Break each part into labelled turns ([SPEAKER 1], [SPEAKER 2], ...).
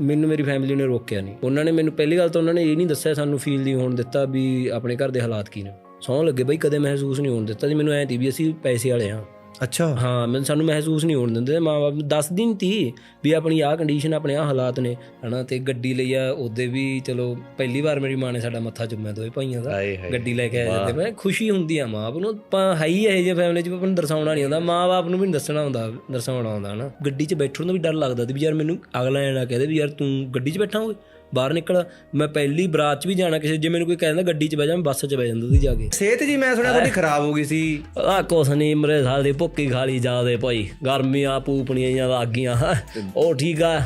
[SPEAKER 1] ਮੈਨੂੰ ਮੇਰੀ ਫੈਮਿਲੀ ਨੇ ਰੋਕਿਆ ਨਹੀਂ ਉਹਨਾਂ ਨੇ ਮੈਨੂੰ ਪਹਿਲੀ ਗੱਲ ਤਾਂ ਉਹਨਾਂ ਨੇ ਇਹ ਨਹੀਂ ਦੱਸਿਆ ਸਾਨੂੰ ਫੀਲ ਨਹੀਂ ਹੋਣ ਦਿੱਤਾ ਵੀ ਆਪਣੇ ਘਰ ਦੇ ਹਾਲਾਤ ਕੀ ਨੇ। ਸੌਂ ਲੱਗੇ ਬਈ ਕਦੇ ਮਹਿਸੂਸ ਨਹੀਂ ਹੋਣ ਦਿੱਤਾ ਜੀ, ਮੈਨੂੰ ਐਂ ਤੀ ਵੀ ਅਸੀਂ ਪੈਸੇ ਵਾਲੇ ਹਾਂ।
[SPEAKER 2] ਅੱਛਾ।
[SPEAKER 1] ਹਾਂ ਮੈਨੂੰ ਸਾਨੂੰ ਮਹਿਸੂਸ ਨਹੀਂ ਹੋਣ ਦਿੰਦੇ। ਮਾਂ-ਬਾਪ ਦੱਸ ਦਿਨ ਤੀ ਵੀ ਆਪਣੀ ਆਹ ਕੰਡੀਸ਼ਨ ਆਪਣੇ ਆਹ ਹਾਲਾਤ ਨੇ ਹਨਾ? ਤੇ ਗੱਡੀ ਲਈ ਆ ਉਹਦੇ ਵੀ ਚਲੋ ਪਹਿਲੀ ਵਾਰ ਮੇਰੀ ਮਾਂ ਨੇ ਸਾਡਾ ਮੱਥਾ ਚੁੰਮਿਆ ਦੋਵੇਂ ਭਾਈਆਂ ਦਾ।
[SPEAKER 2] ਹਾਏ ਹਾਏ।
[SPEAKER 1] ਗੱਡੀ ਲੈ ਕੇ ਆ ਜਾਂਦੇ। ਮੈਂ ਖੁਸ਼ੀ ਹੁੰਦੀ ਆ ਮਾਂ ਨੂੰ। ਆਪਾਂ ਹੈ ਹੀ ਇਹ ਜਿਹੇ ਫੈਮਿਲੀ ਚ ਆਪਾਂ ਨੂੰ ਦਰਸਾਉਣਾ ਨਹੀਂ ਆਉਂਦਾ। ਮਾਂ-ਬਾਪ ਨੂੰ ਵੀ ਦੱਸਣਾ ਆਉਂਦਾ ਦਰਸਾਉਣਾ ਆਉਂਦਾ ਹਨਾ? ਗੱਡੀ 'ਚ ਬੈਠਣ ਨੂੰ ਵੀ ਡਰ ਲੱਗਦਾ ਸੀ ਵੀ ਯਾਰ ਮੈਨੂੰ ਅਗਲਾ ਜਣਾ ਕਹਦੇ ਵੀ ਯਾਰ ਤੂੰ ਗੱਡੀ 'ਚ ਬੈਠਾ ਹੋਵੇ। ਬਾਹਰ ਨਿਕਲ ਮੈਂ ਪਹਿਲੀ ਬਰਾਤ 'ਚ ਵੀ ਜਾਣਾ ਕਿਸੇ ਜੇ ਮੈਨੂੰ ਕੋਈ ਕਹਿੰਦਾ ਗੱਡੀ 'ਚ ਬਹਿ ਜਾ ਮੈਂ ਬੱਸ 'ਚ ਬਹਿ ਜਾਂਦਾ ਸੀ ਜਾ ਕੇ।
[SPEAKER 2] ਸਿਹਤ ਜੀ ਮੈਂ ਸੁਣਿਆ ਤੁਹਾਡੀ ਖਰਾਬ ਹੋ ਗਈ ਸੀ।
[SPEAKER 1] ਆ ਕੁਛ ਨਹੀਂ ਮਰੇ ਸਾਲ ਦੀ ਭੁੱਕੀ ਖਾਲੀ ਜਾਦੇ ਭਾਈ। ਗਰਮੀਆਂ ਪੂਪਣੀਆਂ ਲੱਗ ਗਈਆਂ ਉਹ ਠੀਕ ਆ।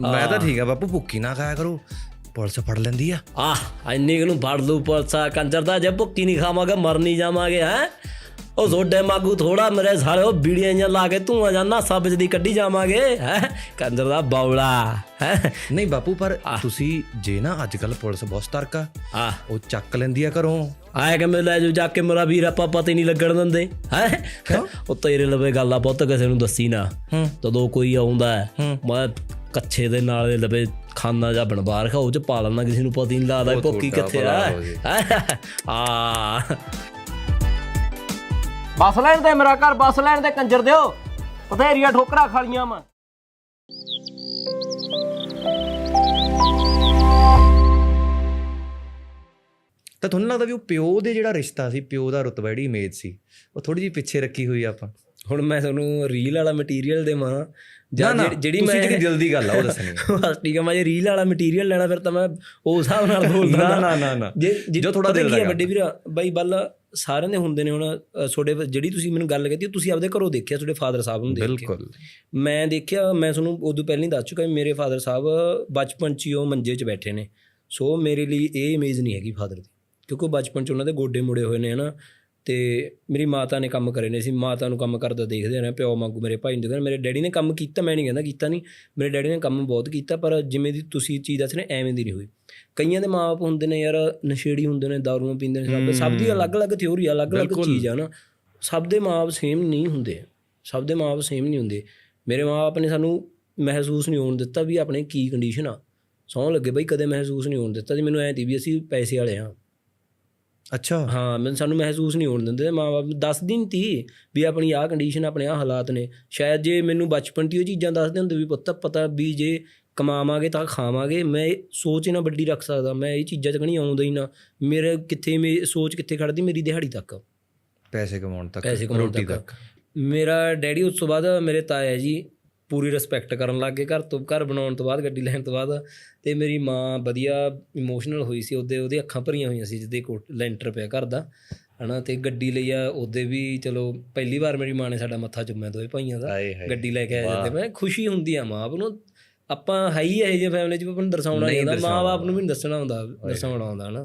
[SPEAKER 2] ਮੈਂ ਤਾਂ ਠੀਕ ਆ ਬਾਪੂ ਭੁੱਕੀ ਨਾ ਖਾਇਆ ਕਰੋ। ਪੁਲਿਸ ਫੜ ਲੈਂਦੀ ਆ।
[SPEAKER 1] ਆਹ ਇੰਨੀ ਨੂੰ ਫੜ ਲੂ ਪਰਸਾ ਕੰਜਰ ਦਾ ਜੇ ਭੁੱਕੀ ਨਹੀਂ ਖਾਵਾਂਗੇ ਮਰ ਨਹੀਂ ਜਾਵਾਂਗੇ ਹੈ? ਉਹ ਸੋਡੇ ਮਾਗੂ ਥੋੜਾ ਮੇਰੇ ਸਾਲੇ ਉਹ ਬੀੜੀਆਂ ਜਾਂ ਲਾ ਕੇ ਧੂਆਂ ਜਾਂਦਾ ਸਬਜ ਦੀ ਕੱਢੀ ਜਾਵਾਂਗੇ ਹੈ? ਕੰਜਰ ਦਾ ਬੌਲਾ ਹੈ?
[SPEAKER 2] ਨਹੀਂ ਬਾਪੂ ਪਰ ਤੁਸੀਂ ਜੇ ਨਾ ਅੱਜ ਕੱਲ ਪੁਲਿਸ ਬਹੁਤ ਸਤਰਕ ਆ
[SPEAKER 1] ਆ।
[SPEAKER 2] ਉਹ ਚੱਕ ਲੈਂਦੀ ਆ ਘਰੋਂ।
[SPEAKER 1] ਆਏ ਕਿ ਮੈਂ ਲੈ ਜਾਊ ਜਾ ਕੇ ਮੇਰਾ ਵੀਰ ਆਪਾਂ ਪਤਾ ਨਹੀਂ ਲੱਗਣ ਦਿੰਦੇ ਹੈ? ਉਹ ਤੇਰੇ ਲਵੇ ਗੱਲ ਆ ਪੁੱਤ ਕਿਸੇ ਨੂੰ ਦੱਸੀ ਨਾ। ਜਦੋਂ ਕੋਈ ਆਉਂਦਾ ਮੈਂ ਕੱਛੇ ਦੇ ਨਾਲ ਦੇ ਲਵੇ ਖਾਨਾ ਜਾਂ ਬਣਵਾ ਰਖਾ ਉਹ ਚ ਪਾ ਲੈਣਾ ਕਿਸੇ ਨੂੰ ਪਤਾ ਹੀ ਨਹੀਂ ਲੱਗਦਾ ਭੁੱਕੀ ਕਿੱਥੇ ਆ?
[SPEAKER 2] ਜੇ।
[SPEAKER 1] ਆ। ਬੱਸ ਲੈਣ ਤੇ ਮੇਰਾ ਘਰ ਬੱਸ ਲੈਣ ਤੇ ਕੰਜਰ ਦਿਓ ਬਥੇਰੀਆਂ ਠੋਕਰਾਂ ਖਾਲੀਆਂ ਵਾ
[SPEAKER 2] ਤਾਂ ਤੁਹਾਨੂੰ ਲੱਗਦਾ ਵੀ ਉਹ ਪਿਓ ਦੇ ਜਿਹੜਾ ਰਿਸ਼ਤਾ ਸੀ ਪਿਓ ਦਾ ਰੁਤਬਾ ਜਿਹੜੀ ਇਮੇਜ ਸੀ ਉਹ ਥੋੜੀ ਜਿਹੀ ਪਿੱਛੇ ਰੱਖੀ ਹੋਈ ਆ ਆਪਾਂ
[SPEAKER 1] ਹੁਣ ਮੈਂ ਤੁਹਾਨੂੰ ਰੀਲ ਵਾਲਾ ਮਟੀਰੀਅਲ ਦੇਵਾਂ ਜਾਂ ਜਿਹੜੀ- ਮੈਂ
[SPEAKER 2] ਜਿਹੜੀ ਦਿਲ ਦੀ ਗੱਲ ਆ ਉਹ ਦੱਸਣੀ ਆ।
[SPEAKER 1] ਬਸ ਠੀਕ ਆ ਮੈਂ ਜੇ ਰੀਲ ਵਾਲਾ ਮਟੀਰੀਅਲ ਲੈਣਾ ਫਿਰ ਤਾਂ ਮੈਂ ਉਸ ਹਿਸਾਬ ਨਾਲ ਬੋਲਦਾ
[SPEAKER 2] ਨਾ, ਨਾ, ਨਾ, ਨਾ।
[SPEAKER 1] ਜੇ
[SPEAKER 2] ਜੋ ਥੋੜ੍ਹਾ ਦਿਲ ਦਾ
[SPEAKER 1] ਦਾ। ਵੱਡੇ ਵੀਰ ਬਾਈ ਬੱਲ ਸਾਰਿਆਂ ਦੇ ਹੁੰਦੇ ਨੇ ਹੁਣ ਤੁਹਾਡੇ ਜਿਹੜੀ ਤੁਸੀਂ ਮੈਨੂੰ ਗੱਲ ਕੀਤੀ ਤੁਸੀਂ ਆਪਦੇ ਘਰੋਂ ਦੇਖਿਆ ਤੁਹਾਡੇ ਫਾਦਰ ਸਾਹਿਬ ਨੂੰ ਦੇਖ ਕੇ?
[SPEAKER 2] ਬਿਲਕੁਲ।
[SPEAKER 1] ਮੈਂ ਦੇਖਿਆ ਮੈਂ ਤੁਹਾਨੂੰ ਉਦੋਂ ਪਹਿਲਾਂ ਹੀ ਦੱਸ ਚੁੱਕਾ ਮੇਰੇ ਫਾਦਰ ਸਾਹਿਬ ਬਚਪਨ 'ਚ ਹੀ ਉਹ ਮੰਜੇ 'ਚ ਬੈਠੇ ਨੇ। ਸੋ ਮੇਰੇ ਲਈ ਇਹ ਇਮੇਜ ਨਹੀਂ ਹੈਗੀ ਫਾਦਰ ਦੀ ਕਿਉਂਕਿ ਬਚਪਨ 'ਚ ਉਹਨਾਂ ਦੇ ਗੋਡੇ ਮੁੜੇ ਹੋਏ ਨੇ ਹਨਾ? ਤੇ ਮੇਰੀ ਮਾਤਾ ਨੇ ਕੰਮ ਕਰੇ ਨੇ ਸੀ ਮਾਤਾ ਨੂੰ ਕੰਮ ਕਰਦਾ ਦੇਖਦੇ ਨੇ ਪਿਓ ਵਾਂਗੂ ਮੇਰੇ ਭਾਈ ਨੂੰ ਦੇਖਦੇ। ਮੇਰੇ ਡੈਡੀ ਨੇ ਕੰਮ ਕੀਤਾ ਮੈਂ ਨਹੀਂ ਕਹਿੰਦਾ ਕੀਤਾ ਨਹੀਂ ਮੇਰੇ ਡੈਡੀ ਨੇ ਕੰਮ ਬਹੁਤ ਕੀਤਾ ਪਰ ਜਿਵੇਂ ਦੀ ਤੁਸੀਂ ਚੀਜ਼ ਦੱਸ ਰਹੇ ਐਵੇਂ ਦੀ ਨਹੀਂ ਹੋਈ। ਕਈਆਂ ਦੇ ਮਾਪੇ ਹੁੰਦੇ ਨੇ ਯਾਰ ਨਸ਼ੇੜੀ ਹੁੰਦੇ ਨੇ ਦਾਰੂਆਂ ਪੀਂਦੇ ਨੇ ਸਭ ਸਭ ਦੀ ਅਲੱਗ-ਅਲੱਗ ਥਿਉਰੀ ਅਲੱਗ-ਅਲੱਗ ਚੀਜ਼ ਆ ਨਾ ਸਭ ਦੇ ਮਾਪੇ ਸੇਮ ਨਹੀਂ ਹੁੰਦੇ ਸਭ ਦੇ ਮਾਪੇ ਸੇਮ ਨਹੀਂ ਹੁੰਦੇ। ਮੇਰੇ ਮਾਪੇ ਨੇ ਸਾਨੂੰ ਮਹਿਸੂਸ ਨਹੀਂ ਹੋਣ ਦਿੱਤਾ ਵੀ ਆਪਣੇ ਕੀ ਕੰਡੀਸ਼ਨ ਆ। ਸੌਂ ਲੱਗੇ ਬਈ ਕਦੇ ਮਹਿਸੂਸ ਨਹੀਂ ਹੋਣ ਦਿੱਤਾ ਜੀ ਮੈਨੂੰ ਐਂ ਤੀ ਵੀ ਅਸੀਂ ਪੈਸੇ ਵਾਲੇ ਹਾਂ।
[SPEAKER 2] ਅੱਛਾ।
[SPEAKER 1] ਹਾਂ ਮੈਨੂੰ ਸਾਨੂੰ ਮਹਿਸੂਸ ਨਹੀਂ ਹੋਣ ਦਿੰਦੇ। ਮਾਪੇ ਦੱਸ ਦਿਨ ਤੀ ਵੀ ਆਪਣੀ ਆਹ ਕੰਡੀਸ਼ਨ ਆਪਣੇ ਆਹ ਹਾਲਾਤ ਨੇ। ਸ਼ਾਇਦ ਜੇ ਮੈਨੂੰ ਬਚਪਨ ਹੀ ਉਹ ਚੀਜ਼ਾਂ ਦੱਸਦੇ ਹੁੰਦੇ ਵੀ ਪੁੱਤ ਪਤਾ ਵੀ ਜੇ ਕਮਾਵਾਂਗੇ ਤਾਂ ਖਾਵਾਂਗੇ। ਮੈਂ ਸੋਚ ਨਾ ਵੱਡੀ ਰੱਖ ਸਕਦਾ। ਮੈਂ ਇਹ ਚੀਜ਼ਾਂ 'ਚ ਕਣੀ ਆਉਂਦਾ ਹੀ ਨਾ। ਮੇਰੇ ਕਿੱਥੇ ਮੇਰੀ ਸੋਚ ਕਿੱਥੇ ਖੜਦੀ ਮੇਰੀ ਦਿਹਾੜੀ ਤੱਕ।
[SPEAKER 2] ਪੈਸੇ ਕਮਾਉਣ ਤੱਕ ਰੋਟੀ
[SPEAKER 1] ਤੱਕ। ਮੇਰਾ ਡੈਡੀ ਉਸ ਤੋਂ ਬਾਅਦ ਮੇਰੇ ਤਾਇਆ ਜੀ ਪੂਰੀ ਰਿਸਪੈਕਟ ਕਰਨ ਲੱਗ ਗਏ। ਘਰ ਤੋਂ ਘਰ ਬਣਾਉਣ ਤੋਂ ਬਾਅਦ ਗੱਡੀ ਲੈਣ ਤੋਂ ਬਾਅਦ ਤੇ ਮੇਰੀ ਮਾਂ ਵਧੀਆ ਇਮੋਸ਼ਨਲ ਹੋਈ ਸੀ। ਉਹਦੇ ਉਹਦੇ ਅੱਖਾਂ ਭਰੀਆਂ ਹੋਈਆਂ ਸੀ ਕੋਟ ਲੈਂਟਰ ਪਿਆ ਘਰ ਦਾ ਹਨਾ। ਤੇ ਗੱਡੀ ਲਈ ਆ ਉਹਦੇ ਵੀ ਚਲੋ ਪਹਿਲੀ ਵਾਰ ਮੇਰੀ ਮਾਂ ਨੇ ਸਾਡਾ ਮੱਥਾ ਚੁੰਮਿਆ ਦੋਵੇਂ ਭਾਈਆਂ ਦਾ। ਗੱਡੀ ਲੈ ਕੇ ਆ ਜਾਂਦੇ। ਮੈਂ ਖੁਸ਼ੀ ਹੁੰਦੀ ਆ ਮਾਂ ਨੂੰ। ਆਪਾਂ ਹੈ ਹੀ ਇਹ ਜਿਹੇ ਫੈਮਿਲੀ ਚ ਆਪਾਂ ਨੂੰ ਦਰਸਾਉਣਾ ਨਹੀਂ ਆਉਂਦਾ। ਮਾਂ ਬਾਪ ਨੂੰ ਵੀ ਨਹੀਂ ਦੱਸਣਾ ਆਉਂਦਾ ਦਰਸਾਉਣਾ ਆਉਂਦਾ ਹਨਾ।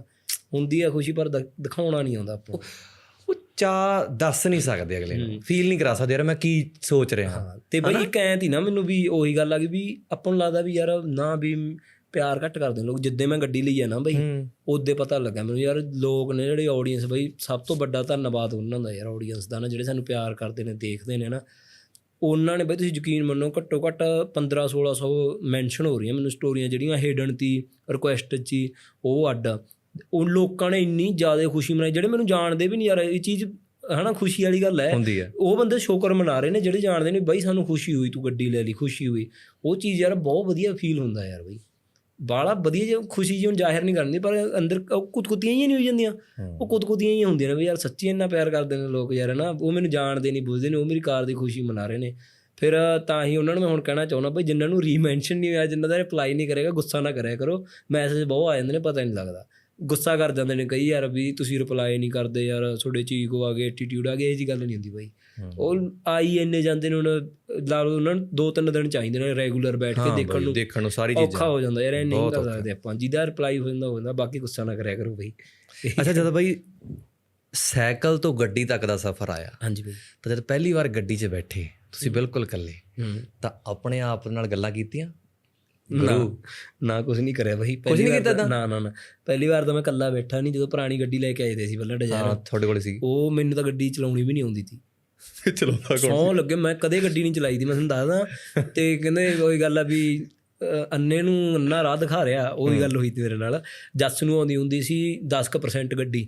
[SPEAKER 1] ਹੁੰਦੀ ਆ ਖੁਸ਼ੀ ਪਰ ਦਿਖਾਉਣਾ ਨਹੀਂ ਆਉਂਦਾ ਆਪਾਂ
[SPEAKER 2] ਸੱਚਾ ਦੱਸ ਨਹੀਂ ਸਕਦੇ ਅਗਲੇ ਨੂੰ ਫੀਲ ਨਹੀਂ ਕਰਾ ਸਕਦੇ ਯਾਰ ਮੈਂ ਕੀ ਸੋਚ ਰਿਹਾ।
[SPEAKER 1] ਤੇ ਬਈ ਕੈਂ ਤੀ ਨਾ ਮੈਨੂੰ ਵੀ ਉਹੀ ਗੱਲ ਆ ਗਈ ਵੀ ਆਪਾਂ ਨੂੰ ਲੱਗਦਾ ਵੀ ਯਾਰ ਨਾ ਵੀ ਪਿਆਰ ਘੱਟ ਕਰਦੇ ਲੋਕ ਜਿੱਦੇ ਮੈਂ ਗੱਡੀ ਲਈ ਆ ਨਾ ਬਈ ਉਹਦੇ ਪਤਾ ਲੱਗਾ ਮੈਨੂੰ ਯਾਰ ਲੋਕ ਨੇ ਜਿਹੜੇ ਆਡੀਅנס ਬਈ ਸਭ ਤੋਂ ਵੱਡਾ ਧੰਨਵਾਦ ਉਹਨਾਂ ਦਾ ਯਾਰ ਆਡੀਅנס ਦਾ ਨਾ ਜਿਹੜੇ ਸਾਨੂੰ ਪਿਆਰ ਕਰਦੇ ਨੇ ਦੇਖਦੇ ਨੇ ਨਾ। ਉਹਨਾਂ ਨੇ ਬਈ ਤੁਸੀਂ ਯਕੀਨ ਮੰਨੋ ਘੱਟੋ ਘੱਟ 15 1600 ਮੈਂਸ਼ਨ ਹੋ ਰਹੀਆਂ ਮੈਨੂੰ ਸਟੋਰੀਆਂ ਜਿਹੜੀਆਂ ਹੇਡਨ ਤੀ ਰਿਕੁਐਸਟ ਚ ਉਹ ਅੱਡ। ਉਹ ਲੋਕਾਂ ਨੇ ਇੰਨੀ ਜ਼ਿਆਦਾ ਖੁਸ਼ੀ ਮਨਾਈ ਜਿਹੜੇ ਮੈਨੂੰ ਜਾਣਦੇ ਵੀ ਨਹੀਂ ਯਾਰ ਇਹ ਚੀਜ਼ ਹਨਾ ਖੁਸ਼ੀ ਵਾਲੀ ਗੱਲ ਹੈ। ਉਹ ਬੰਦੇ ਸ਼ੁਕਰ ਮਨਾ ਰਹੇ ਨੇ ਜਿਹੜੇ ਜਾਣਦੇ ਨੇ ਬਈ ਸਾਨੂੰ ਖੁਸ਼ੀ ਹੋਈ ਤੂੰ ਗੱਡੀ ਲੈ ਲਈ ਖੁਸ਼ੀ ਹੋਈ। ਉਹ ਚੀਜ਼ ਯਾਰ ਬਹੁਤ ਵਧੀਆ ਫੀਲ ਹੁੰਦਾ ਯਾਰ ਬਈ। ਬਾਲਾ ਵਧੀਆ ਜੇ ਖੁਸ਼ੀ ਜੀ ਹੁਣ ਜ਼ਾਹਿਰ ਨਹੀਂ ਕਰਨੀ ਪਰ ਅੰਦਰ ਕੁਤਕੁਤੀਆਂ ਹੀ ਨਹੀਂ ਹੋ ਜਾਂਦੀਆਂ। ਉਹ ਕੁਤਕੁਤੀਆਂ ਹੀ ਹੁੰਦੀਆਂ ਨੇ ਵੀ ਯਾਰ ਸੱਚੀ ਇੰਨਾ ਪਿਆਰ ਕਰਦੇ ਨੇ ਲੋਕ ਯਾਰ ਨਾ ਉਹ ਮੈਨੂੰ ਜਾਣਦੇ ਨਹੀਂ ਬੁੱਝਦੇ ਨੇ ਉਹ ਮੇਰੀ ਕਾਰ ਦੀ ਖੁਸ਼ੀ ਮਨਾ ਰਹੇ ਨੇ। ਫਿਰ ਤਾਂ ਹੀ ਉਹਨਾਂ ਨੂੰ ਮੈਂ ਹੁਣ ਕਹਿਣਾ ਚਾਹੁੰਦਾ ਬਈ ਜਿਨ੍ਹਾਂ ਨੂੰ ਰੀਮੈਂਸ਼ਨ ਨਹੀਂ ਹੋਇਆ ਜਿਨ੍ਹਾਂ ਦਾ ਰਿਪਲਾਈ ਨਹੀਂ ਕਰੇਗਾ ਗੁੱਸਾ ਨਾ ਕਰਿਆ ਕਰੋ। ਮੈਸੇਜ ਬਹੁਤ ਆ ਜਾਂਦੇ ਨੇ ਪਤਾ ਨਹੀਂ ਲੱਗਦਾ। ਗੁੱਸਾ ਕਰ ਜਾਂਦੇ ਨੇ ਕਈ ਯਾਰ ਵੀ ਤੁਸੀਂ ਰਿਪਲਾਈ ਨਹੀਂ ਕਰਦੇ ਯਾਰ ਤੁਹਾਡੇ ਚੀਕੋ ਆ ਗਏ ਐਟੀਟਿਊਡ ਆ ਗਏ ਇਹ ਜੀ ਗੱਲ ਨਹੀਂ ਹੁੰਦੀ ਬਾਈ। ਉਹ ਆਈ ਇੰਨੇ ਜਾਂਦੇ ਨੇ ਹੁਣ ਲਾ ਲਓ ਉਹਨਾਂ ਨੂੰ ਦੋ ਤਿੰਨ ਦਿਨ ਚਾਹੀਦੇ ਨੇ ਰੈਗੂਲਰ ਬੈਠ ਕੇ ਦੇਖਣ ਨੂੰ।
[SPEAKER 2] ਦੇਖਣ ਨੂੰ ਸਾਰੀ
[SPEAKER 1] ਔਖਾ
[SPEAKER 2] ਚੀਜ਼ਾਂ
[SPEAKER 1] ਹੋ ਜਾਂਦਾ ਯਾਰ ਇਹ ਨਹੀਂ ਕਰ
[SPEAKER 2] ਔਖਾ।
[SPEAKER 1] ਸਕਦੇ ਆਪਾਂ। ਜਿਹਦਾ ਰਿਪਲਾਈ ਹੋ ਜਾਂਦਾ ਹੋ ਜਾਂਦਾ ਬਾਕੀ ਗੁੱਸਾ ਨਾ ਕਰਿਆ ਕਰੋ ਬਈ।
[SPEAKER 2] ਅੱਛਾ ਜਦੋਂ ਬਈ ਸਾਈਕਲ ਤੋਂ ਗੱਡੀ ਤੱਕ ਦਾ ਸਫ਼ਰ ਆਇਆ
[SPEAKER 1] ਹਾਂਜੀ ਬਈ।
[SPEAKER 2] ਤਾਂ ਜਦ ਪਹਿਲੀ ਵਾਰ ਗੱਡੀ 'ਚ ਬੈਠੇ ਤੁਸੀਂ ਬਿਲਕੁਲ ਇਕੱਲੇ ਤਾਂ ਆਪਣੇ ਆਪ ਨਾਲ ਗੱਲਾਂ ਕੀਤੀਆਂ?
[SPEAKER 1] ਨਾ ਨਾ ਕੁਝ ਨਹੀਂ ਕਰਿਆ ਬਈ ਪਹਿਲੀ
[SPEAKER 2] ਨਹੀਂ ਕੀਤਾ
[SPEAKER 1] ਨਾ ਨਾ ਨਾ। ਪਹਿਲੀ ਵਾਰ ਤਾਂ ਮੈਂ ਇਕੱਲਾ ਬੈਠਾ ਨਹੀਂ ਜਦੋਂ ਪੁਰਾਣੀ ਗੱਡੀ ਲੈ ਕੇ ਆਏ ਦੇ ਸੀ
[SPEAKER 2] ਹਾਂ
[SPEAKER 1] ਡਿਜ਼ਾਇਰ
[SPEAKER 2] ਤੁਹਾਡੇ ਕੋਲ ਸੀ।
[SPEAKER 1] ਉਹ ਮੈਨੂੰ ਤਾਂ ਗੱਡੀ ਚਲਾਉਣੀ ਵੀ ਨਹੀਂ ਆਉਂਦੀ ਸੀ।
[SPEAKER 2] ਚਲੋ
[SPEAKER 1] ਸੌ ਲੱਗੇ ਮੈਂ ਕਦੇ ਗੱਡੀ ਨਹੀਂ ਚਲਾਈ ਦੀ ਮੈਂ ਤੁਹਾਨੂੰ ਦੱਸਦਾ। ਤੇ ਕਹਿੰਦੇ ਕੋਈ ਗੱਲ ਆ ਵੀ ਅੰਨੇ ਨੂੰ ਅੰਨਾ ਰਾਹ ਦਿਖਾ ਰਿਹਾ ਉਹਦੀ ਗੱਲ ਹੋਈ ਤੀ ਮੇਰੇ ਨਾਲ। ਜੱਸ ਨੂੰ ਆਉਂਦੀ ਹੁੰਦੀ ਸੀ 10% ਗੱਡੀ।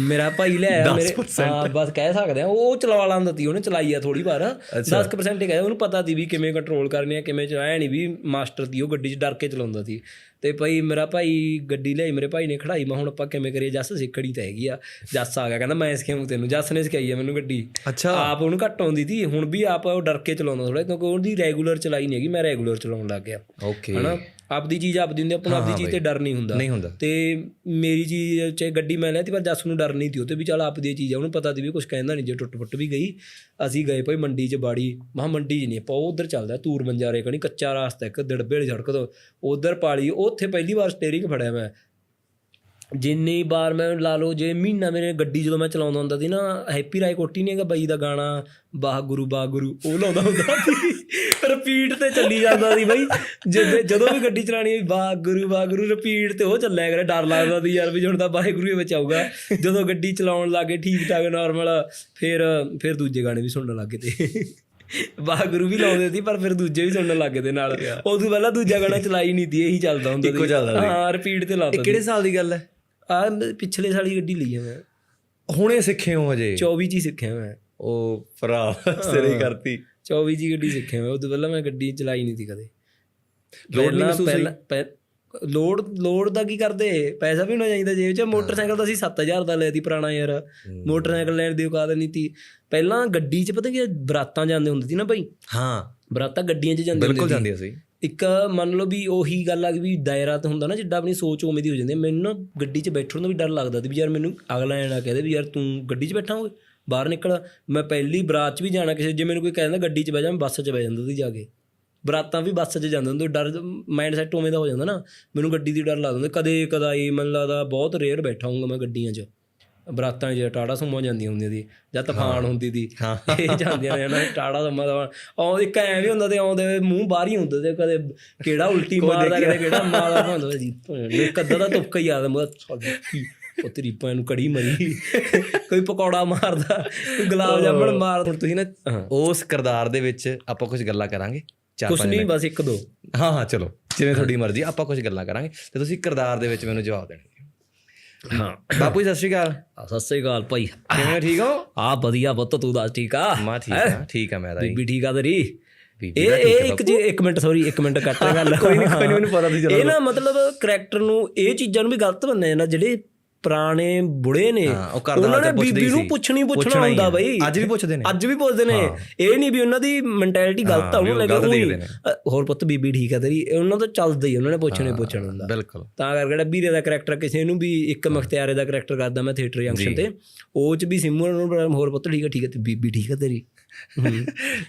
[SPEAKER 1] ਮੇਰਾ ਭਾਈ ਲੈ ਆਇਆ ਮੇਰੇ ਹਾਂ ਬਸ ਕਹਿ ਸਕਦੇ ਆ ਉਹ ਚਲਾ ਲਾਂਦਾ ਤੀ ਉਹਨੇ ਚਲਾਈ ਆ ਥੋੜੀ ਵਾਰ। 10% ਹੀ ਉਹਨੂੰ ਪਤਾ ਸੀ ਵੀ ਕਿਵੇਂ ਕੰਟਰੋਲ ਕਰਨੀ ਆ ਕਿਵੇਂ ਚਲਾਇਆ ਨਹੀਂ ਵੀ ਮਾਸਟਰ ਦੀ ਉਹ ਗੱਡੀ 'ਚ ਡਰ ਕੇ ਚਲਾਉਂਦਾ ਸੀ ਤੇ ਭਾਈ ਮੇਰਾ ਭਾਈ ਗੱਡੀ ਲਿਆਈ ਮੇਰੇ ਭਾਈ ਨੇ ਖੜਾਈ ਮੈਂ ਹੁਣ ਆਪਾਂ ਕਿਵੇਂ ਕਰੀਏ ਜੱਸ ਸਿੱਖਣੀ ਤਾਂ ਹੈਗੀ ਆ। ਜੱਸ ਆ ਗਿਆ ਕਹਿੰਦਾ ਮੈਂ ਸਿਖਾਉਂ ਤੈਨੂੰ ਜੱਸ ਨੇ ਸਿਖਾਈ ਆ ਮੈਨੂੰ ਗੱਡੀ।
[SPEAKER 2] ਅੱਛਾ।
[SPEAKER 1] ਆਪ ਉਹਨੂੰ ਘੱਟ ਆਉਂਦੀ ਸੀ ਹੁਣ ਵੀ ਆਪ ਉਹ ਡਰ ਕੇ ਚਲਾਉਂਦਾ ਥੋੜਾ ਕਿਉਂਕਿ ਉਹਦੀ ਰੈਗੂਲਰ ਚਲਾਈ ਨਹੀਂ ਹੈਗੀ ਮੈਂ ਰੈਗੂਲਰ ਚਲਾਉਣ ਲੱਗ ਗਿਆ।
[SPEAKER 2] ਓਕੇ
[SPEAKER 1] ਹਨਾ? ਆਪਦੀ ਚੀਜ਼ ਆਪਦੀ ਹੁੰਦੀ ਆਪਾਂ ਨੂੰ ਆਪਦੀ ਚੀਜ਼ ਤੇ ਡਰ ਨਹੀਂ ਹੁੰਦਾ।
[SPEAKER 2] ਨਹੀਂ ਹੁੰਦਾ।
[SPEAKER 1] ਤੇ ਮੇਰੀ ਚੀਜ਼ ਚ ਗੱਡੀ ਮੈਂ ਲਿਆ ਤੀ ਪਰ ਜੱਸ ਨੂੰ ਡਰ ਨਹੀਂ ਤੀ ਉਹ ਤੇ ਵੀ ਚੱਲ ਆਪਦੀ ਚੀਜ਼ ਆ ਉਹਨੂੰ ਪਤਾ ਸੀ ਵੀ ਕੁਝ ਕਹਿੰਦਾ ਨਹੀਂ ਜੇ ਟੁੱਟ ਫੁੱਟ ਵੀ ਗਈ ਅਸੀਂ ਗਏ ਭਾਈ ਮੰਡੀ 'ਚ ਬਾੜੀ ਮਹਾ ਮੰਡੀ 'ਚ ਨਹੀਂ ਆਪਾਂ ਉਧਰ ਚੱਲਦਾ ਤੂਰ ਮੰਜਾਰੇ ਕਣੀ ਕੱਚਾ ਰਾਸਤਾ ਇੱਕ ਦਿੜਬੇ ਵਾਲੀ ਸੜਕ ਤੋਂ ਉਧਰ ਪਾਲੀ ਉੱਥੇ ਪਹਿਲੀ ਵਾਰ ਸਟੀਅਰਿੰਗ ਫੜਿਆ ਮੈਂ। ਜਿੰਨੀ ਵਾਰ ਮੈਂ ਲਾ ਲਓ ਜੇ ਮਹੀਨਾ ਮੇਰੇ ਗੱਡੀ ਜਦੋਂ ਮੈਂ ਚਲਾਉਂਦਾ ਹੁੰਦਾ ਸੀ ਨਾ ਹੈਪੀ ਰਾਏ ਕੋਟੀ ਨਹੀਂ ਹੈਗਾ ਬਾਈ ਦਾ ਗਾਣਾ ਬਾਹ ਗੁਰੂ ਬਾਹ ਗੁਰੂ ਉਹ ਲਾਉਂਦਾ ਹੁੰਦਾ ਸੀ। ਰਿਪੀਟ ਤੇ ਚੱਲੀ ਜਾਂਦਾ ਸੀ ਬਾਈ। ਜਦੋਂ ਜਦੋਂ ਵੀ ਗੱਡੀ ਚਲਾਣੀ ਹੋਈ ਬਾਹ ਗੁਰੂ ਬਾਹ ਗੁਰੂ ਰਿਪੀਟ ਤੇ ਉਹ ਚੱਲਿਆ ਕਰੇ ਡਰ ਲੱਗਦਾ ਸੀ ਯਾਰ ਵੀ ਹੁਣ ਤਾਂ ਵਾਹਿਗੁਰੂ ਹੀ ਵਿੱਚ ਆਊਗਾ। ਜਦੋਂ ਗੱਡੀ ਚਲਾਉਣ ਲੱਗੇ ਠੀਕ ਠਾਕ ਨਾਰਮਲ ਫਿਰ ਫਿਰ ਦੂਜੇ ਗਾਣੇ ਵੀ ਸੁਣਨ ਲੱਗੇ ਤੇ। ਵਾਹਿਗੁਰੂ ਵੀ ਲਾਉਂਦੇ ਸੀ ਪਰ ਫਿਰ ਦੂਜੇ ਵੀ ਸੁਣਨ ਲੱਗੇ ਤੇ ਨਾਲ। ਉਦੋਂ ਪਹਿਲਾਂ ਦੂਜਾ ਗਾਣਾ ਚਲਾਈ ਨਹੀਂ ਦੀ ਇਹੀ ਚੱਲਦਾ ਹੁੰਦਾ
[SPEAKER 2] ਇੱਕੋ ਚੱਲਦਾ ਸੀ।
[SPEAKER 1] ਹਾਂ ਰਿਪੀਟ ਤੇ ਲਾਉਂਦਾ
[SPEAKER 2] ਇਹ ਕਿਹੜੇ ਸਾਲ ਦੀ ਗੱਲ ਹੈ?
[SPEAKER 1] ਆ ਪਿਛਲੇ ਸਾਲ ਹੀ ਗੱਡੀ ਲਈ ਆ ਮੈਂ।
[SPEAKER 2] ਹੁਣੇ ਸਿੱਖੇ ਹੋ ਅਜੇ
[SPEAKER 1] 24 ਚ ਹੀ ਸਿੱਖਿਆ ਮੈਂ।
[SPEAKER 2] ਉਹ ਭਰਾ ਸਿਰੇ ਕਰਤੀ।
[SPEAKER 1] 24 ਚ ਹੀ ਗੱਡੀ ਸਿੱਖਿਆ ਮੈਂ ਉਦੋਂ ਪਹਿਲਾਂ ਮੈਂ ਗੱਡੀ ਚਲਾਈ ਨਹੀਂ ਸੀ ਕਦੇ।
[SPEAKER 2] ਲੋੜ ਨਹੀਂ
[SPEAKER 1] ਪਹਿਲਾਂ-
[SPEAKER 2] ਮਹਿਸੂਸ ਹੋਈ?
[SPEAKER 1] ਲੋੜ ਲੋੜ ਦਾ ਕੀ ਕਰਦੇ? ਪੈਸਾ ਵੀ ਹੋਣਾ ਚਾਹੀਦਾ ਜੇਬ 'ਚ। ਮੋਟਰਸਾਈਕਲ ਤਾਂ ਅਸੀਂ 7000 ਦਾ ਲਿਆ ਸੀ ਪੁਰਾਣਾ ਯਾਰ। ਮੋਟਰਸਾਈਕਲ ਲੈਣ ਦੀ ਔਕਾਤ ਨਹੀਂ ਸੀ। ਪਹਿਲਾਂ ਗੱਡੀ 'ਚ ਪਤਾ ਕੀ ਬਰਾਤਾਂ ਜਾਂਦੇ ਹੁੰਦੇ ਸੀ ਨਾ ਭਾਈ
[SPEAKER 2] ਹਾਂ।
[SPEAKER 1] ਬਰਾਤਾਂ ਗੱਡੀਆਂ 'ਚ ਜਾਂਦੇ
[SPEAKER 2] ਬਿਲਕੁਲ
[SPEAKER 1] ਹੁੰਦੇ ਸੀ।
[SPEAKER 2] ਜਾਂਦੀ ਸੀ।
[SPEAKER 1] ਇੱਕ ਮੰਨ ਲਓ ਵੀ ਉਹੀ ਗੱਲ ਆ ਕਿ ਵੀ ਦਾਇਰਾ ਤੇ ਹੁੰਦਾ ਨਾ ਜਿੱਡਾ ਆਪਣੀ ਸੋਚ ਉਵੇਂ ਦੀ ਹੋ ਜਾਂਦੀ। ਮੈਨੂੰ ਨਾ ਗੱਡੀ 'ਚ ਬੈਠਣ ਦਾ ਵੀ ਡਰ ਲੱਗਦਾ ਸੀ ਵੀ ਯਾਰ ਮੈਨੂੰ ਅਗਲਾ ਨਾ ਕਹਦੇ ਵੀ ਯਾਰ ਤੂੰ ਗੱਡੀ 'ਚ ਬੈਠਾ ਹੋਵੇ। ਬਾਹਰ ਨਿਕਲ ਮੈਂ ਪਹਿਲੀ ਬਰਾਤ 'ਚ ਵੀ ਜਾਣਾ ਕਿਸੇ ਜੇ ਮੈਨੂੰ ਕੋਈ ਕਹਿੰਦਾ ਗੱਡੀ 'ਚ ਬਹਿ ਜਾ ਮੈਂ ਬੱਸ 'ਚ ਬਹਿ ਜਾਂਦਾ ਸੀ ਜਾ ਕੇ। ਬਰਾਤਾਂ ਵੀ ਬੱਸ 'ਚ ਜਾਂਦੇ ਹੁੰਦੇ ਡਰ ਮਾਈਂਡ ਸੈਟ ਉਵੇਂ ਦਾ ਹੋ ਜਾਂਦਾ ਨਾ ਮੈਨੂੰ ਗੱਡੀ ਦੀ ਡਰ ਲੱਗਦਾ ਕਦੇ ਕਦਾਈ ਮੈਨੂੰ ਲੱਗਦਾ ਬਹੁਤ ਰੇਅਰ ਬੈਠਾ ਹੋਊਗਾ ਮੈਂ ਗੱਡੀਆਂ 'ਚ। ਬਰਾਤਾਂ 'ਚ ਟਾੜਾ ਸੁਮੋ ਜਾਂਦੀਆਂ ਹੁੰਦੀਆਂ ਸੀ ਜਾਂ ਤੂਫਾਨ ਹੁੰਦੀ
[SPEAKER 2] ਹਾਂ।
[SPEAKER 1] ਇਹ ਜਾਂਦੀਆਂ ਨੇ ਨਾ ਟਾੜਾ ਸੁਮਾ ਦਾ ਉਹ ਇੱਕ ਐਂ ਵੀ ਹੁੰਦਾ ਤੇ ਆਉਂਦੇ ਮੂੰਹ ਬਾਹਰ ਹੀ ਹੁੰਦੇ ਤੇ ਕਦੇ ਕਿਹੜਾ ਉਲਟੀ ਮਾਰਦਾ ਕਦੇ ਕਿਹੜਾ ਮਾਰਦਾ ਹੁੰਦਾ ਇੱਕ ਅੱਧਾ ਦਾ ਤੁਪਕਾ ਹੀ ਆਦਾ ਮੈਂ ਉਹ ਤੇਰੀ ਭੈਣ ਨੂੰ ਕੜੀ ਮਰੀ। ਕੋਈ ਪਕੌੜਾ ਮਾਰਦਾ ਕੋਈ ਗੁਲਾਬ ਜਾਮਣ ਮਾਰਦਾ।
[SPEAKER 2] ਹੁਣ ਤੁਸੀਂ ਨਾ ਉਸ ਕਿਰਦਾਰ ਦੇ ਵਿੱਚ ਆਪਾਂ ਕੁਝ ਗੱਲਾਂ ਕਰਾਂਗੇ। ਚਾਰ ਪੰਜ
[SPEAKER 1] ਨਹੀਂ ਬਸ ਇੱਕ ਦੋ।
[SPEAKER 2] ਹਾਂ ਹਾਂ ਚਲੋ। ਜਿਵੇਂ ਤੁਹਾਡੀ ਮਰਜ਼ੀ ਆਪਾਂ ਕੁਝ ਗੱਲਾਂ ਕਰਾਂਗੇ। ਤੇ ਤੁਸੀਂ ਕਿਰਦਾਰ ਦੇ ਵਿੱਚ ਮੈਨੂੰ ਜਵਾਬ ਦੇਣਗੇ।
[SPEAKER 1] ਹਾਂ।
[SPEAKER 2] ਬਾਪੂ ਜੀ ਸਤਿ ਸ਼੍ਰੀ ਅਕਾਲ।
[SPEAKER 1] ਸਤਿ ਸ੍ਰੀ ਅਕਾਲ ਭਾਈ।
[SPEAKER 2] ਕਿਵੇਂ ਠੀਕ ਹੋ?
[SPEAKER 1] ਆ ਵਧੀਆ ਪੁੱਤ ਤੂੰ ਦੱਸ ਠੀਕ ਆ?
[SPEAKER 2] ਮੈਂ ਠੀਕ ਆ ਠੀਕ ਆ ਮੈਂ ਤਾਂ
[SPEAKER 1] ਬੀਬੀ ਠੀਕ ਆ ਤੇਰੀ? ਇਹ ਇਹ ਇੱਕ ਜੀ ਇੱਕ ਮਿੰਟ ਸੌਰੀ ਇੱਕ ਮਿੰਟ ਕੱਟ ਗੱਲ।
[SPEAKER 2] ਕੋਈ ਨਹੀਂ ਕੋਈ ਨਹੀਂ ਮੈਨੂੰ ਪਤਾ ਤੁਸੀਂ
[SPEAKER 1] ਇਹ ਨਾ ਮਤਲਬ ਕਰੈਕਟਰ ਨੂੰ ਇਹ ਚੀਜ਼ਾਂ ਨੂੰ ਵੀ ਗਲਤ ਮੰਨਿਆ ਜਾਂਦਾ ਜਿਹੜੇ ਪੁਰਾਣੇ ਬੁੜੇ ਨੇ ਉਹਨਾਂ ਨੇ ਬੀਬੀ ਨੂੰ। ਪੁੱਛਣੀ ਪੁੱਛਣਾ ਹੁੰਦਾ। ਬਈ
[SPEAKER 2] ਅੱਜ ਵੀ ਪੁੱਛਦੇ ਨੇ।
[SPEAKER 1] ਅੱਜ ਵੀ ਪੁੱਛਦੇ ਨੇ ਇਹ ਨਹੀਂ ਵੀ ਉਹਨਾਂ ਦੀ ਮੈਂਟੈਲਿਟੀ ਗਲਤ ਆ ਉਹਨੂੰ
[SPEAKER 2] ਉਹ
[SPEAKER 1] ਲੈ ਕੇ
[SPEAKER 2] ਗਲਤ
[SPEAKER 1] ਉਹ
[SPEAKER 2] ਦੇਖਦੇ
[SPEAKER 1] ਨਹੀਂ।
[SPEAKER 2] ਨੇ।
[SPEAKER 1] ਅ, ਹੋਰ ਪੁੱਤ ਬੀਬੀ ਠੀਕ ਆ ਤੇਰੀ ਉਹਨਾਂ ਤੋਂ ਚੱਲਦਾ ਹੀ ਉਹਨਾਂ ਨੇ ਪੁੱਛਣੇ ਪੁੱਛਣ ਹੁੰਦਾ
[SPEAKER 2] ਬਿਲਕੁਲ
[SPEAKER 1] ਤਾਂ ਕਰਕੇ ਜਿਹੜਾ ਵੀਰੇ ਦਾ ਕਰੈਕਟਰ ਕਿਸੇ ਨੂੰ ਵੀ ਇੱਕ ਮਖਤਿਆਰੇ ਦਾ ਕਰੈਕਟਰ ਕਰਦਾ ਮੈਂ ਥੀਏਟਰ ਜੰਕਸ਼ਨ ਤੇ ਉਹ ਚ ਵੀ ਸਿੰਮੂ ਨੂੰ ਹੋਰ ਪੁੱਤ ਠੀਕ ਆ ਠੀਕ ਆ ਤੇ ਬੀਬੀ ਠੀਕ ਆ ਤੇਰੀ ਹੂੰ।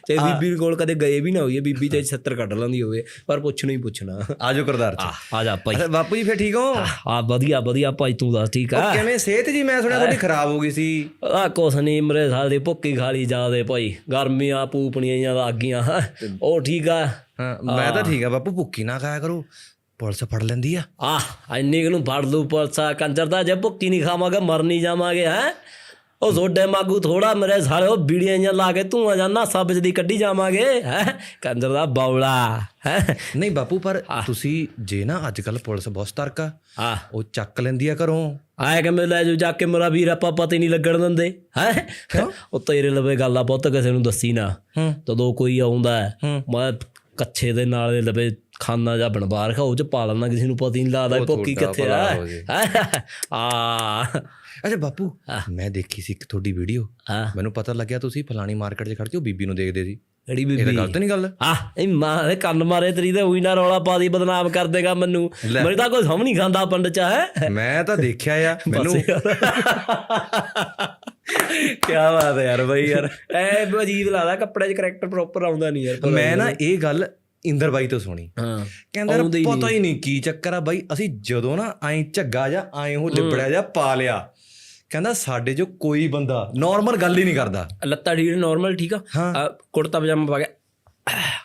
[SPEAKER 1] ਤੇ ਬੀਬੀ ਕੋਲ ਕਦੇ ਗਏ ਵੀ ਨਾ ਹੋਈਏ ਬੀਬੀ ਚਾਹੇ 70 ਕੱਢ ਲੈਂਦੀ ਹੋਵੇ ਪਰ ਪੁੱਛਣਾ ਹੀ ਪੁੱਛਣਾ।
[SPEAKER 2] ਆਜੋ ਕਿਰਦਾਰ ਚ।
[SPEAKER 1] ਆ ਜਾ ਭਾਈ।
[SPEAKER 2] ਬਾਪੂ ਜੀ ਫੇਰ ਠੀਕ ਹੋ?
[SPEAKER 1] ਆ ਵਧੀਆ ਵਧੀਆ ਭਾਈ ਤੂੰ ਦੱਸ ਠੀਕ ਆ?
[SPEAKER 2] ਕਿਵੇਂ ਸਿਹਤ ਜੀ? ਮੈਂ ਸੁਣਿਆ ਤੁਹਾਡੀ ਖਰਾਬ ਹੋ ਗਈ ਸੀ।
[SPEAKER 1] ਆ ਕੁਛ ਨਹੀਂ ਮਰੇ ਸਾਲ ਦੀ ਭੁੱਕੀ ਖਾਲੀ ਜਾਦੇ ਭਾਈ। ਗਰਮੀਆਂ ਪੂਪਣੀਆਂ ਆ ਗਈਆਂ ਹੈਂ। ਉਹ ਠੀਕ ਆ?
[SPEAKER 2] ਮੈਂ ਤਾਂ ਠੀਕ ਆ ਬਾਪੂ ਭੁੱਕੀ ਨਾ ਖਾਇਆ ਕਰੋ। ਪੁਲਿਸ ਫੜ ਲੈਂਦੀ ਆ।
[SPEAKER 1] ਆ ਇੰਨੀ ਨੂੰ ਫੜ ਲੂ ਪੁਲਸਾ ਕੰਜਰ ਦਾ ਜੇ ਭੁੱਕੀ ਨਹੀਂ ਖਾਵਾਂਗੇ ਮਰ ਨਹੀਂ ਜਾਵਾਂਗੇ ਹੈ। ਉਹ ਸੋਡੇ ਮਾਗੂ ਥੋੜਾ ਮੇਰੇ ਸਾਲੇ ਉਹ ਬੀੜੀਆਂ ਜਿਹੀਆਂ ਲਾ ਕੇ ਧੂਆਂ ਜਾਂ ਨਾਸਾ ਦੀ ਕੱਢੀ ਜਾਵਾਂਗੇ ਹੈ? ਕੰਜਰ ਦਾ ਬੌਲਾ ਹੈ?
[SPEAKER 2] ਨਹੀਂ ਬਾਪੂ ਪਰ ਤੁਸੀਂ ਜੇ ਨਾ ਅੱਜ ਕੱਲ ਪੁਲਿਸ ਬਹੁਤ ਸਤਰਕ ਆ ਉਹ ਚੱਕ ਲੈਂਦੀ ਆ ਘਰੋਂ।
[SPEAKER 1] ਆਏ ਕਿ ਮੈਂ ਲੈ ਜਾ ਕੇ ਮੇਰਾ ਵੀਰ ਆਪਾਂ ਪਤਾ ਹੀ ਨਹੀਂ ਲੱਗਣ ਦਿੰਦੇ ਹੈ? ਉਹ ਤੇਰੇ ਲਵੇ ਗੱਲ ਆ ਪੁੱਤ ਕਿਸੇ ਨੂੰ ਦੱਸੀ ਨਾ। ਤਦੋਂ ਕੋਈ ਆਉਂਦਾ। ਮੈਂ ਕੱਛੇ ਦੇ ਨਾਲ ਦੇ ਲਵੇ ਖਾਨਾ ਜਾਂ ਬਣਵਾ ਰਖਾ ਉਹ ਚ ਪਾ ਲੈਣਾ ਕਿਸੇ ਨੂੰ ਪਤਾ ਹੀ ਨਹੀਂ ਲੱਗਦਾ ਭੁੱਕੀ ਕਿੱਥੇ ਆ।
[SPEAKER 2] ਹੋ।
[SPEAKER 1] ਆ
[SPEAKER 2] ਅੱਛਾ ਬਾਪੂ ਮੈਂ ਦੇਖੀ ਸੀ ਇੱਕ ਤੁਹਾਡੀ ਵੀਡੀਓ। ਮੈਨੂੰ ਪਤਾ ਲੱਗਿਆ ਤੁਸੀਂ ਫਲਾਣੀ ਮਾਰਕੀਟ 'ਚ ਖੜ ਕੇ ਉਹ ਬੀਬੀ ਨੂੰ ਦੇਖਦੇ ਸੀ।
[SPEAKER 1] ਕਿਹੜੀ
[SPEAKER 2] ਇਹ ਤਾਂ
[SPEAKER 1] ਬੀਬੀ?
[SPEAKER 2] ਗਲਤ ਨਹੀਂ ਗੱਲ?
[SPEAKER 1] ਆ ਇਹ ਮਾਂ ਦੇ ਕੰਨ ਮਾਰੇ ਤੇਰੀ ਤੇ ਉਹੀ ਨਾ ਰੌਲਾ ਪਾ ਦੀ ਬਦਨਾਮ ਕਰ ਦੇਗਾ ਮੈਨੂੰ। ਮੇਰੇ ਤਾਂ ਕੋਈ ਸਮਝ ਨਹੀਂ ਖਾਂਦਾ ਪਿੰਡ ਚ ਹੈ।
[SPEAKER 2] ਮੈਂ ਤਾਂ ਦੇਖਿਆ ਆ ਮੈਨੂੰ
[SPEAKER 1] ਕੀ ਬਾਤ ਹੈ ਯਾਰ ਬਈ ਯਾਰ। ਐ ਅਜੀਬ ਲੱਗਦਾ ਕੱਪੜੇ 'ਚ ਕਰੈਕਟਰ ਪ੍ਰੋਪਰ ਆਉਂਦਾ ਨਹੀਂ ਯਾਰ।
[SPEAKER 2] ਮੈਂ ਨਾ ਇਹ ਗੱਲ ਇੰਦਰ ਬਾਈ ਤੋਂ ਸੁਣੀ।
[SPEAKER 1] ਹਾਂ।
[SPEAKER 2] ਕਹਿੰਦਾ ਪਤਾ ਹੀ ਨਹੀਂ ਕੀ ਚੱਕਰ ਆ ਬਾਈ ਅਸੀਂ ਜਦੋਂ ਨਾ ਐਂ ਝੱਗਾ ਜਾਂ ਐਂ ਉਹ ਲਿਬੜਿਆ ਜਾਂ ਪਾ ਲਿਆ ਕਹਿੰਦਾ ਸਾਡੇ ਜੋ ਕੋਈ ਬੰਦਾ ਨਾਰਮਲ ਗੱਲ ਹੀ ਨਹੀਂ ਕਰਦਾ।
[SPEAKER 1] ਲੱਤਾਂ ਢੀੜ ਨਾਰਮਲ ਠੀਕ ਆ? ਕੁੜਤਾ ਪਜਾਮਾ ਪਾ ਕੇ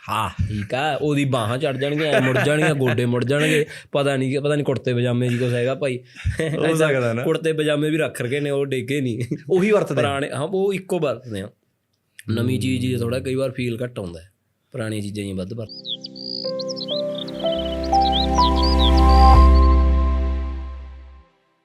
[SPEAKER 1] ਹਾਂ ਠੀਕ ਆ ਉਹਦੀ ਬਾਹਾਂ ਚੜ ਜਾਣਗੀਆਂ ਐਂ ਮੁੜ ਜਾਣਗੀਆਂ ਗੋਡੇ ਮੁੜ ਜਾਣਗੇ ਪਤਾ ਨਹੀਂ ਪਤਾ ਨਹੀਂ ਕੁੜਤੇ ਪਜਾਮੇ ਜੀ ਕੁਛ ਹੈਗਾ ਭਾਈ।
[SPEAKER 2] ਹੋ ਸਕਦਾ ਨਾ।
[SPEAKER 1] ਕੁੜਤੇ ਪਜਾਮੇ ਵੀ ਰੱਖ ਰਕੇ ਨੇ ਉਹ ਡੇਗੇ ਨਹੀਂ।
[SPEAKER 2] ਉਹੀ ਵਰਤਦੇ
[SPEAKER 1] ਪੁਰਾਣੇ ਹਾਂ ਉਹ ਇੱਕੋ ਵਰਤਦੇ ਆ। ਨਵੀਂ ਚੀਜ਼ ਹੀ ਥੋੜਾ ਕਈ ਵਾਰ ਫੀਲ ਘੱਟ ਆਉਂਦਾ। ਪੁਰਾਣੀਆਂ ਚੀਜ਼ਾਂ ਹੀ ਵੱਧ ਵਰਤ